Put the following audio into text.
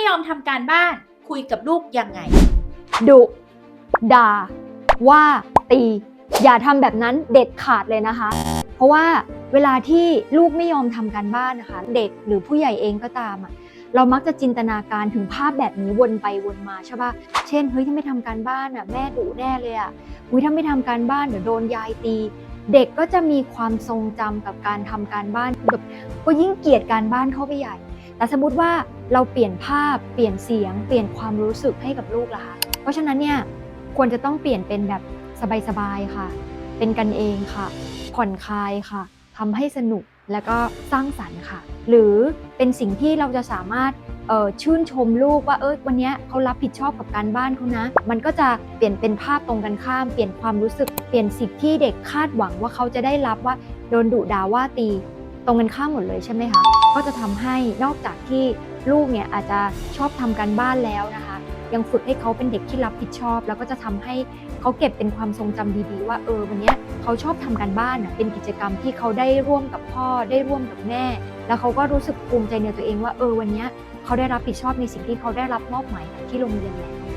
ไม่ยอมทำการบ้าน คุยกับลูกยังไง ดุด่า ว่าตี อย่าทำแบบนั้นเด็ดขาดเลยนะคะ เพราะว่าเวลาที่ลูกไม่ยอมทำการบ้านนะคะ เด็กหรือผู้ใหญ่เองก็ตามอะเรามักจะจินตนาการถึงภาพแบบนี้วนไปวนมาใช่ปะเช่นเฮ้ยถ้าไม่ทำการบ้านอะแม่ดุแน่เลยอะอุ้ยถ้าไม่ทำการบ้านเดี๋ยวโดนยายตี เด็กก็จะมีความทรงจำกับการทำการบ้านแบบก็ยิ่งเกลียดการบ้านเข้าไปใหญ่ แต่สมมติว่าเราเปลี่ยนภาพ เปลี่ยนเสียง เปลี่ยนความรู้สึกให้กับลูกล่ะคะ เพราะฉะนั้นเนี่ยควรจะต้องเปลี่ยนเป็นแบบสบายๆค่ะ เป็นกันเองค่ะ ผ่อนคลายค่ะทำให้สนุกแล้วก็สร้างสรรค์ค่ะ หรือเป็นสิ่งที่เราจะสามารถเอ่อชื่นชมลูกว่าเออวันนี้เขารับผิดชอบกับการบ้านเขานะ มันก็จะเปลี่ยนเป็นภาพตรงกันข้าม เปลี่ยนความรู้สึก เปลี่ยนสิ่งที่เด็กคาดหวังว่าเขาจะได้รับว่าโดนดุด่าว่าตี ตรงกันข้ามหมดเลยใช่ไหมคะ ก็จะทำให้นอกจากที่ลูกเนี่ยอาจจะชอบทำการบ้านแล้วนะคะ ยังฝึกให้เขาเป็นเด็กที่รับผิดชอบ แล้วก็จะทำให้เขาเก็บเป็นความทรงจำดีๆ ว่าเออวันนี้เขาชอบทำการบ้านเป็นกิจกรรมที่เขาได้ร่วมกับพ่อได้ร่วมกับแม่ แล้วเขาก็รู้สึกภูมิใจในตัวเองว่าเออวันนี้เขาได้รับผิดชอบในสิ่งที่เขาได้รับมอบหมายจากที่โรงเรียนแล้ว